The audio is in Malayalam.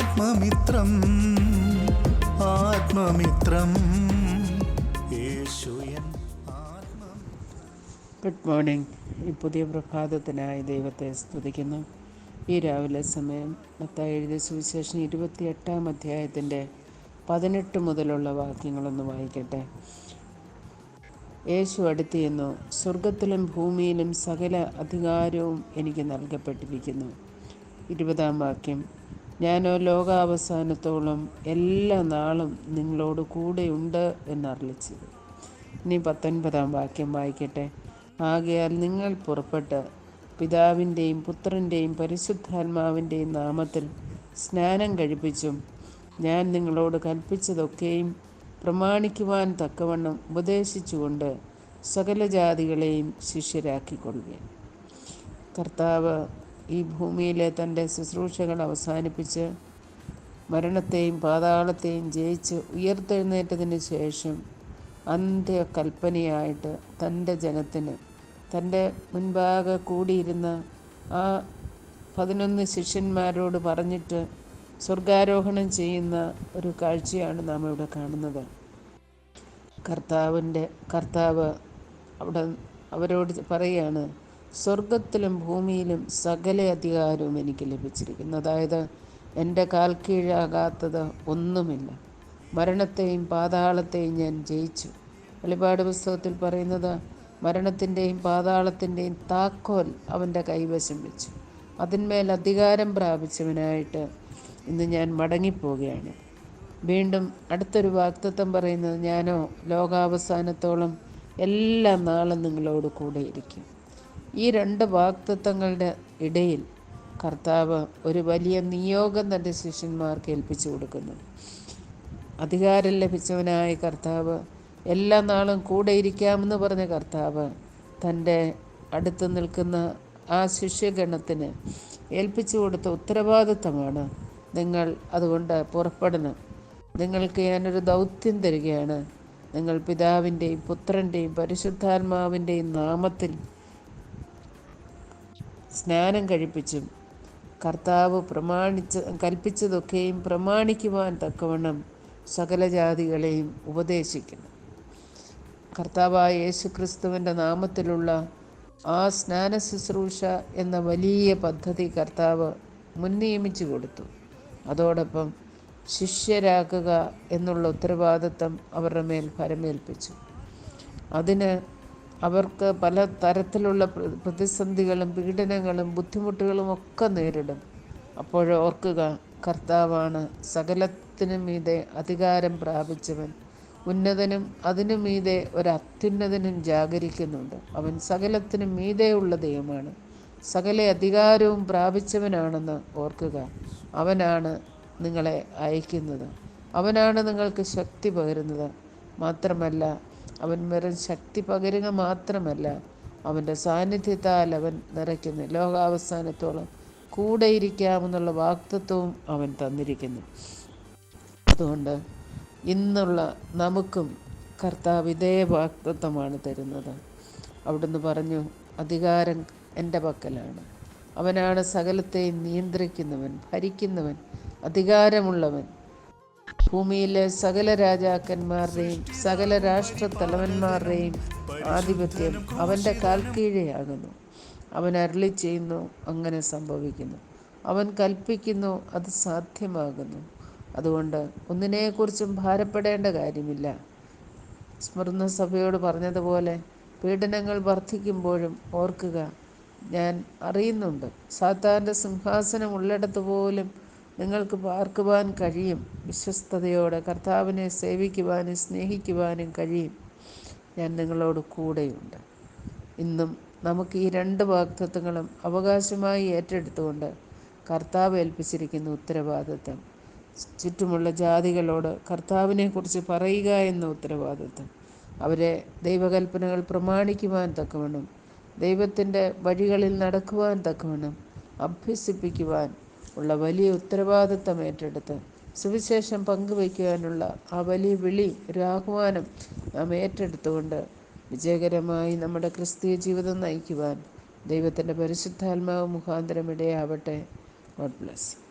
ആത്മമിത്രം ആത്മമിത്രം. ഗുഡ് മോർണിംഗ് ഈ പുതിയ പ്രഭാതത്തിനായി ദൈവത്തെ സ്തുതിക്കുന്നു. ഈ രാവിലെ സമയം മത്തായി എഴുതിയ സുവിശേഷം ഇരുപത്തി എട്ടാം അധ്യായത്തിന്റെ പതിനെട്ട് മുതലുള്ള വാക്യങ്ങളൊന്ന് വായിക്കട്ടെ. യേശു അടുത്തിയെന്നു സ്വർഗത്തിലും ഭൂമിയിലും സകല അധികാരവും എനിക്ക് നൽകപ്പെട്ടിരിക്കുന്നു. ഇരുപതാം വാക്യം. ഞാനോ ലോകാവസാനത്തോളം എല്ലാ നാളും നിങ്ങളോട് കൂടെയുണ്ട് എന്നറിയിച്ചത്. ഇനി പത്തൊൻപതാം വാക്യം വായിക്കട്ടെ. ആകയാൽ നിങ്ങൾ പുറപ്പെട്ട് പിതാവിന്റെയും പുത്രന്റെയും പരിശുദ്ധാത്മാവിന്റെയും നാമത്തിൽ സ്നാനം കഴിപ്പിച്ചും ഞാൻ നിങ്ങളോട് കൽപ്പിച്ചതൊക്കെയും പ്രമാണിക്കുവാൻ തക്കവണ്ണം ഉപദേശിച്ചുകൊണ്ട് സകല ജാതികളെയും ശിഷ്യരാക്കിക്കൊള്ളുക കർത്താവ് ഈ ഭൂമിയിലെ തന്റെ ശുശ്രൂഷകൾ അവസാനിപ്പിച്ച് മരണത്തെയും പാതാളത്തെയും ജയിച്ച് ഉയർത്തെഴുന്നേറ്റതിന് ശേഷം അന്ത്യകൽപ്പനയായിട്ട് തന്റെ ജനത്തിന് തന്റെ മുൻപാകെ കൂടിയിരുന്ന ആ പതിനൊന്ന് ശിഷ്യന്മാരോട് പറഞ്ഞിട്ട് സ്വർഗാരോഹണം ചെയ്യുന്ന ഒരു കാഴ്ചയാണ് നാം ഇവിടെ കാണുന്നത്. കർത്താവിന്റെ കർത്താവ് അവിടെ അവരോട് പറയുകയാണ് സ്വർഗത്തിലും ഭൂമിയിലും സകല അധികാരവും എനിക്ക് ലഭിച്ചിരിക്കുന്നു. അതായത് എന്റെ കാൽ കീഴാകാത്തത് ഒന്നുമില്ല. മരണത്തെയും പാതാളത്തെയും ഞാൻ ജയിച്ചു. വെളിപാട് പുസ്തകത്തിൽ പറയുന്നത് മരണത്തിന്റെയും പാതാളത്തിന്റെയും താക്കോൽ അവന്റെ കൈവശം വെച്ചു. അതിന്മേൽ അധികാരം പ്രാപിച്ചവനായിട്ട് ഇന്ന് ഞാൻ മടങ്ങിപ്പോവുകയാണ്. വീണ്ടും അടുത്തൊരു വാക്തത്വം പറയുന്നത് ഞാനോ ലോകാവസാനത്തോളം എല്ലാ നാളും നിങ്ങളോട് കൂടെ ഇരിക്കും. ഈ രണ്ട് വാക്തത്വങ്ങളുടെ ഇടയിൽ കർത്താവ് ഒരു വലിയ നിയോഗം തന്റെ ശിഷ്യന്മാർക്ക് ഏൽപ്പിച്ചു കൊടുക്കുന്നു അധികാരം ലഭിച്ചവനായ കർത്താവ് എല്ലാ നാളും കൂടെ ഇരിക്കാമെന്ന് പറഞ്ഞ കർത്താവ് തന്റെ അടുത്ത് നിൽക്കുന്ന ആ ശിഷ്യഗണത്തിന് ഏൽപ്പിച്ചു കൊടുത്ത ഉത്തരവാദിത്തമാണ്. നിങ്ങൾ അതുകൊണ്ട് പുറപ്പെടണം. നിങ്ങൾക്ക് ഞാനൊരു ദൗത്യം തരികയാണ്. നിങ്ങൾ പിതാവിന്റെയും പുത്രന്റെയും പരിശുദ്ധാത്മാവിന്റെയും നാമത്തിൽ സ്നാനം കഴിപ്പിച്ചും കർത്താവ് പ്രമാണിച്ച കൽപ്പിച്ചതൊക്കെയും പ്രമാണിക്കുവാൻ തക്കവണ്ണം സകല ജാതികളെയും ഉപദേശിക്കണം കർത്താവായ യേശു ക്രിസ്തുവിന്റെ നാമത്തിലുള്ള ആ സ്നാന ശുശ്രൂഷ എന്ന വലിയ പദ്ധതി കർത്താവ് മുൻനിയമിച്ചു കൊടുത്തു. അതോടൊപ്പം ശിഷ്യരാക്കുക എന്നുള്ള ഉത്തരവാദിത്തം അവരുടെ മേൽ പരമേൽപ്പിച്ചു. അതിന് അവർക്ക് പല തരത്തിലുള്ള പ്രതിസന്ധികളും പീഡനങ്ങളും ബുദ്ധിമുട്ടുകളും ഒക്കെ നേരിടും. അപ്പോഴോർക്കുക കർത്താവാണ് സകലത്തിനും മീതെ അധികാരം പ്രാപിച്ചവൻ. ഉന്നതനും അതിനു മീതെ ഒരത്യുന്നതനും ജാഗരിക്കുന്നുണ്ട്. അവൻ സകലത്തിനും മീതെയുള്ള ദൈവമാണ്. സകല അധികാരവും പ്രാപിച്ചവനാണെന്ന് ഓർക്കുക. അവനാണ് നിങ്ങളെ അയക്കുന്നത്. അവനാണ് നിങ്ങൾക്ക് ശക്തി പകരുന്നത്. മാത്രമല്ല അവൻ വെറും ശക്തി പകരുക മാത്രമല്ല അവന്റെ സാന്നിധ്യത്താൽ അവൻ നിറയ്ക്കുന്നു. ലോകാവസാനത്തോളം കൂടെയിരിക്കാമെന്നുള്ള വാക്തത്വവും അവൻ തന്നിരിക്കുന്നു. അതുകൊണ്ട് ഇന്നുള്ള നമുക്കും കർത്താവ് ഇതേ വാക്തത്വമാണ് തരുന്നത്. അവിടുന്ന് പറഞ്ഞു അധികാരം എന്റെ പക്കലാണ്. അവനാണ് സകലത്തെയും നിയന്ത്രിക്കുന്നവൻ ഭരിക്കുന്നവൻ അധികാരമുള്ളവൻ. ഭൂമിയിലെ സകല രാജാക്കന്മാരുടെയും സകല രാഷ്ട്ര തലവന്മാരുടെയും ആധിപത്യം അവന്റെ കാൽക്കീഴെയാകുന്നു അവൻ അരളി ചെയ്യുന്നു അങ്ങനെ സംഭവിക്കുന്നു. അവൻ കൽപ്പിക്കുന്നു അത് സാധ്യമാകുന്നു. അതുകൊണ്ട് ഒന്നിനെക്കുറിച്ചും ഭാരപ്പെടേണ്ട കാര്യമില്ല. സ്മരണ സഭയോട് പറഞ്ഞതുപോലെ പീഡനങ്ങൾ വർദ്ധിക്കുമ്പോഴും ഓർക്കുക ഞാൻ അറിയുന്നുണ്ട്. സാത്താന്റെ സിംഹാസനം ഉള്ളിടത്ത് പോലും നിങ്ങൾക്ക് പാർക്കുവാൻ കഴിയും. വിശ്വസ്തയോടെ കർത്താവിനെ സേവിക്കുവാനും സ്നേഹിക്കുവാനും കഴിയും. ഞാൻ നിങ്ങളോട് കൂടെയുണ്ട്. ഇന്നും നമുക്ക് ഈ രണ്ട് വാക്തത്വങ്ങളും അവകാശമായി ഏറ്റെടുത്തുകൊണ്ട് കർത്താവ് ഏൽപ്പിച്ചിരിക്കുന്ന ഉത്തരവാദിത്വം ചുറ്റുമുള്ള ജാതികളോട് കർത്താവിനെക്കുറിച്ച് പറയുക എന്ന ഉത്തരവാദിത്വം അവരെ ദൈവകൽപ്പനകൾ പ്രമാണിക്കുവാൻ തക്കവണ്ണം ദൈവത്തിന്റെ വഴികളിൽ നടക്കുവാൻ തക്കവണ്ണം അഭ്യസിപ്പിക്കുവാൻ ഉള്ള വലിയ ഉത്തരവാദിത്തം ഏറ്റെടുത്ത് സുവിശേഷം പങ്കുവയ്ക്കുവാനുള്ള ആ വലിയ വിളി ഒരു ആഹ്വാനം നാം ഏറ്റെടുത്തുകൊണ്ട് വിജയകരമായി നമ്മുടെ ക്രിസ്തീയ ജീവിതം നയിക്കുവാൻ ദൈവത്തിന്റെ പരിശുദ്ധാത്മാവ് മുഖാന്തരം ഇടയാവട്ടെ. God bless.